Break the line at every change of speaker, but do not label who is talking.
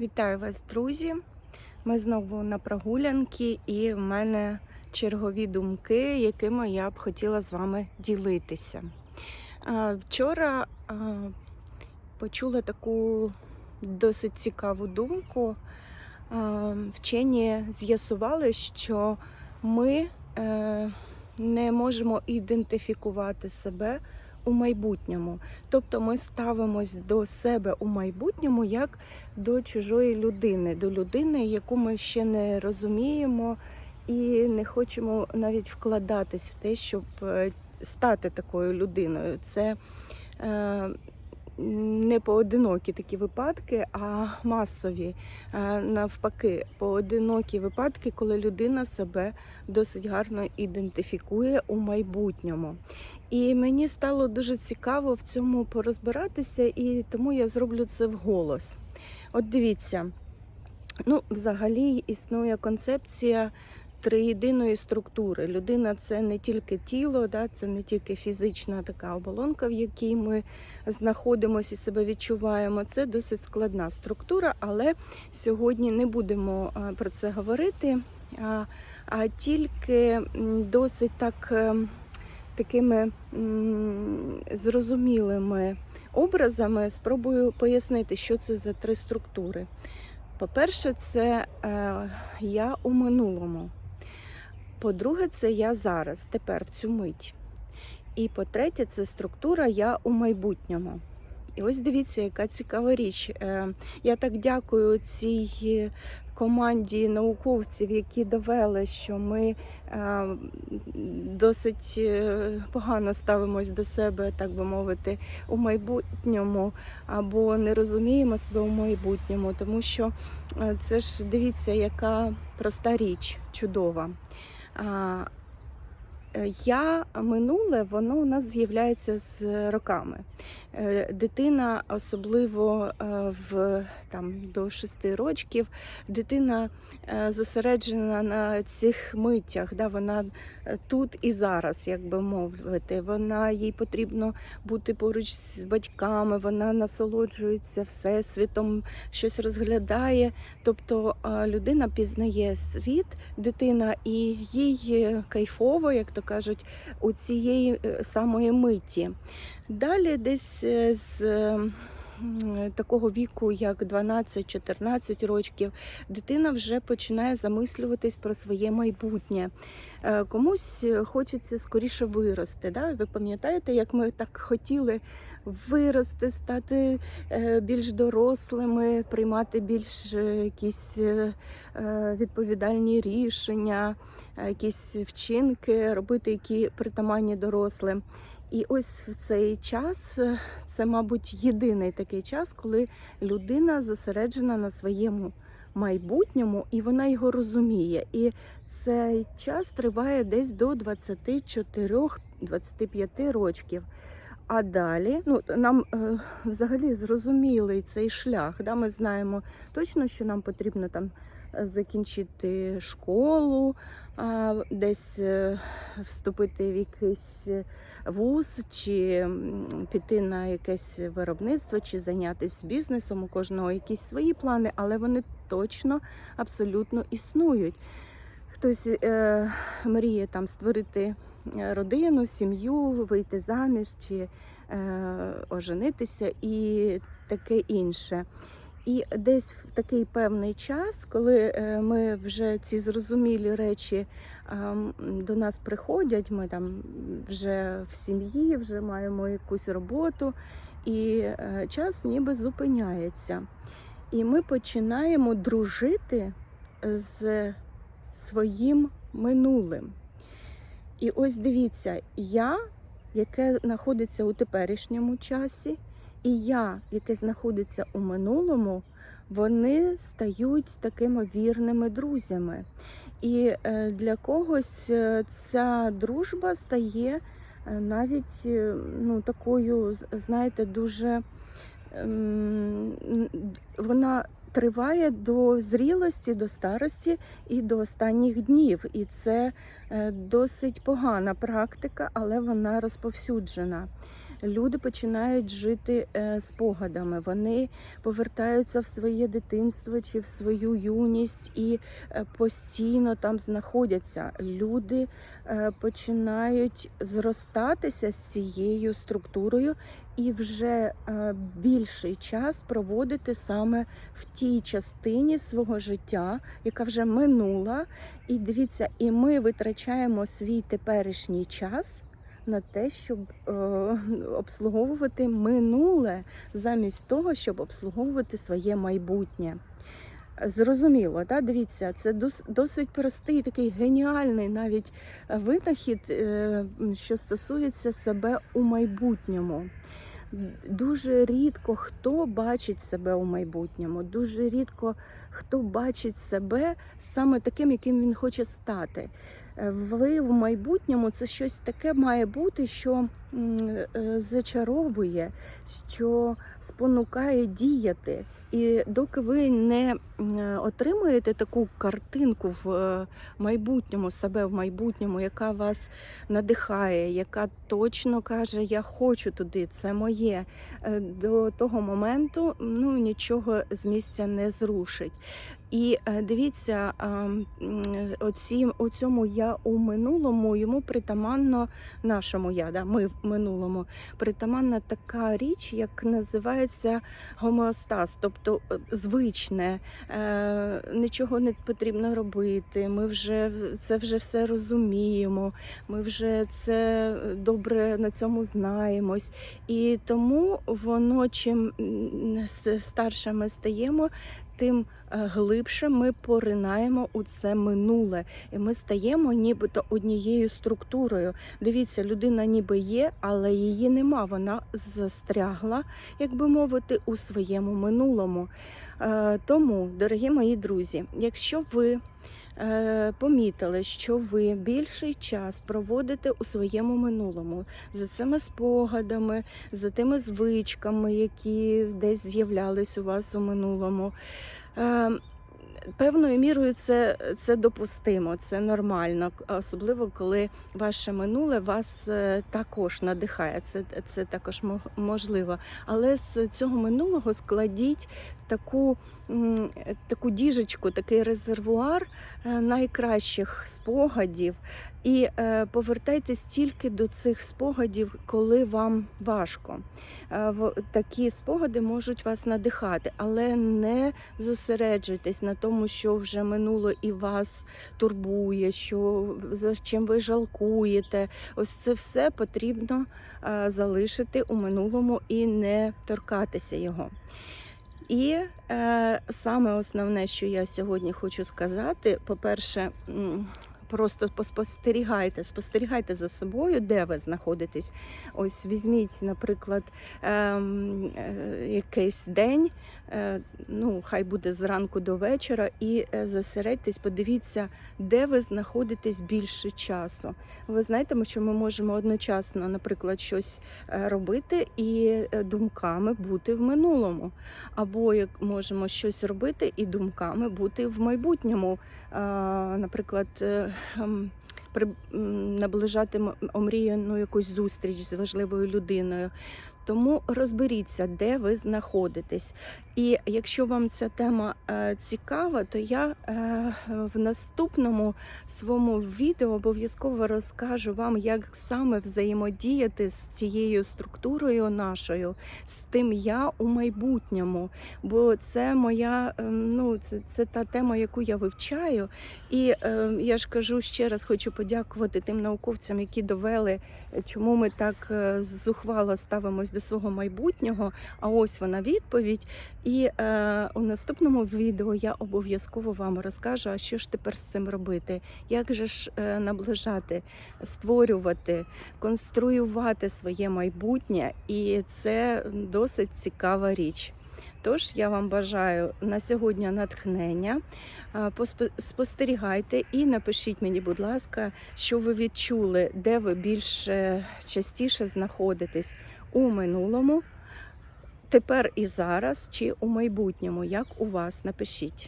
Вітаю вас, друзі! Ми знову на прогулянки, і в мене чергові думки, якими я б хотіла з вами ділитися. Вчора почула таку досить цікаву думку. Вчені з'ясували, що ми е, не можемо ідентифікувати себе у майбутньому. Тобто ми ставимось до себе у майбутньому як до чужої людини, до людини, яку ми ще не розуміємо і не хочемо навіть вкладатись в те, щоб е, стати такою людиною. Це е, не поодинокі такі випадки, а масові. Е, Навпаки, поодинокі випадки, коли людина себе досить гарно ідентифікує у майбутньому. І мені стало дуже цікаво в цьому порозбиратися, і тому я зроблю це вголос. От дивіться, ну, взагалі існує концепція триєдиної структури. Людина це не тільки тіло, да, це не тільки фізична така оболонка, в якій ми знаходимося і себе відчуваємо. Це досить складна структура, але сьогодні не будемо про це говорити, а, а тільки досить так. е, Такими м, зрозумілими образами спробую пояснити, що це за три структури. По-перше, це е, я у минулому. По-друге, це я зараз, тепер в цю мить. І по-третє, це структура я у майбутньому. І ось дивіться, яка цікава річ. Е, Я так дякую цій команді науковців, які довели, що ми е, досить е, погано ставимось до себе, так би мовити, у майбутньому, або не розуміємо себе у майбутньому, тому що це ж дивіться, яка проста річ, чудова. А, е, Я минуле, воно у нас з'являється з роками. Е, Дитина, особливо е, в там до 6 років, дитина е, зосереджена на цих миттях. Да, вона тут і зараз, як би мовити. Вона їй потрібно бути поруч з батьками, вона насолоджується всесвітом, щось розглядає. Тобто людина пізнає світ, дитина, і їй кайфово, як то кажуть, у цієї е, самої миті. Далі десь е, з е, такого віку, як 12-14 років, дитина вже починає замислюватись про своє майбутнє. Е, Комусь е, хочеться скоріше вирости. Да? Ви пам'ятаєте, як ми так хотіли вирости, стати е, більш дорослими, приймати більш е, якісь е, е, відповідальні рішення, е, якісь вчинки, робити, які притаманні дорослим. І ось в цей час е, це, мабуть, єдиний такий час, коли людина зосереджена на своєму майбутньому і вона його розуміє. І цей час триває десь до 24-25 років. А далі, ну нам е, взагалі зрозумілий цей шлях. Да? Ми знаємо точно, що нам потрібно там закінчити школу, десь е, вступити в якийсь вуз, чи піти на якесь виробництво, чи зайнятися бізнесом. У кожного якісь свої плани, але вони точно абсолютно існують. Хтось е, мріє там створити е, родину, сім'ю, вийти заміж чи е, оженитися і таке інше. І десь в такий певний час, коли е, ми вже ці зрозумілі речі до нас приходять, ми там вже в сім'ї, вже маємо якусь роботу, і е, час ніби зупиняється. І ми починаємо дружити з своїм минулим. І ось дивіться, я, яке знаходиться у теперішньому часі, і я, яке знаходиться у минулому, вони стають такими вірними друзями. І е, для когось е, ця дружба стає е, навіть ну, такою, знаєте, дуже ем, вона триває до зрілості, до старості і до останніх днів. І це досить погана практика, але вона розповсюджена. Люди починають жити е, спогадами. Вони повертаються в своє дитинство чи в свою юність і е, постійно там знаходяться. Люди е, починають зростатися з цією структурою і вже більший час проводити саме в тій частині свого життя, яка вже минула. І дивіться, і ми витрачаємо свій теперішній час. На те, щоб е, обслуговувати минуле, замість того, щоб обслуговувати своє майбутнє. Зрозуміло, да? дивіться, це досить простий, такий геніальний навіть винахід, е, що стосується себе у майбутньому. Дуже рідко хто бачить себе у майбутньому, дуже рідко хто бачить себе саме таким, яким він хоче стати. Е, Ви в майбутньому це щось таке має бути, що зачаровує, що спонукає діяти. І доки ви не е, отримуєте таку картинку в е, майбутньому, себе в майбутньому, яка вас надихає, яка точно каже, я хочу туди, це моє. Е, До того моменту ну, нічого з місця не зрушить. І е, дивіться, оці, у цьому я у минулому йому притаманно нашому я, да, ми минулому, притаманна така річ, як називається гомеостаз, тобто е, звичне, е, нічого не потрібно робити. Ми вже це вже все розуміємо, ми вже це добре на цьому знаємось. І тому воно чим старше ми стаємо, тим е, глибше ми поринаємо у це минуле, і ми стаємо нібито однією структурою. Дивіться, людина ніби є, але її нема. Вона застрягла, як би мовити, у своєму минулому. Е, Тому, дорогі мої друзі, якщо ви е, помітили, що ви більший час проводите у своєму минулому за цими спогадами, за тими звичками, які десь з'являлись у вас у минулому. Певною мірою це, це допустимо, це нормально, особливо коли ваше минуле вас е, також надихає. Це, це також мо- можливо. Але з цього минулого складіть таку, таку діжечку, такий резервуар е, найкращих спогадів, і е, повертайтесь тільки до цих спогадів, коли вам важко. Е, Такі спогади можуть вас надихати, але не зосереджуйтесь на тому, що вже минуло і вас турбує, що за чим ви жалкуєте. Ось це все потрібно залишити у минулому і не торкатися його. І е, саме основне, що я сьогодні хочу сказати, по-перше, просто поспостерігайте, спостерігайте за собою, де ви знаходитесь. Ось візьміть, наприклад, ем, е, якийсь день, е, ну хай буде зранку до вечора, і е, зосередьтесь, подивіться, де ви знаходитесь більше часу. Ви знаєте, що ми можемо одночасно, наприклад, щось е, робити і е, думками бути в минулому, або як можемо щось робити і думками бути в майбутньому. Наприклад, наближати м- омріяну якусь зустріч з важливою людиною. Тому розберіться, де ви знаходитесь. І якщо вам ця тема е, цікава, то я е, в наступному своєму відео обов'язково розкажу вам, як саме взаємодіяти з цією структурою нашою, з тим я у майбутньому. Бо це моя, е, ну це, це та тема, яку я вивчаю. І е, я ж кажу ще раз, хочу подякувати тим науковцям, які довели, е, чому ми так зухвало ставимось до свого майбутнього. А ось вона відповідь. І е, у наступному відео я обов'язково вам розкажу, а що ж тепер з цим робити, як же ж е, наближати, створювати, конструювати своє майбутнє, і це досить цікава річ. Тож я вам бажаю на сьогодні натхнення. Спостерігайте і напишіть мені, будь ласка, що ви відчули, де ви більш е, частіше знаходитесь у минулому, тепер і зараз, чи у майбутньому, як у вас напишіть.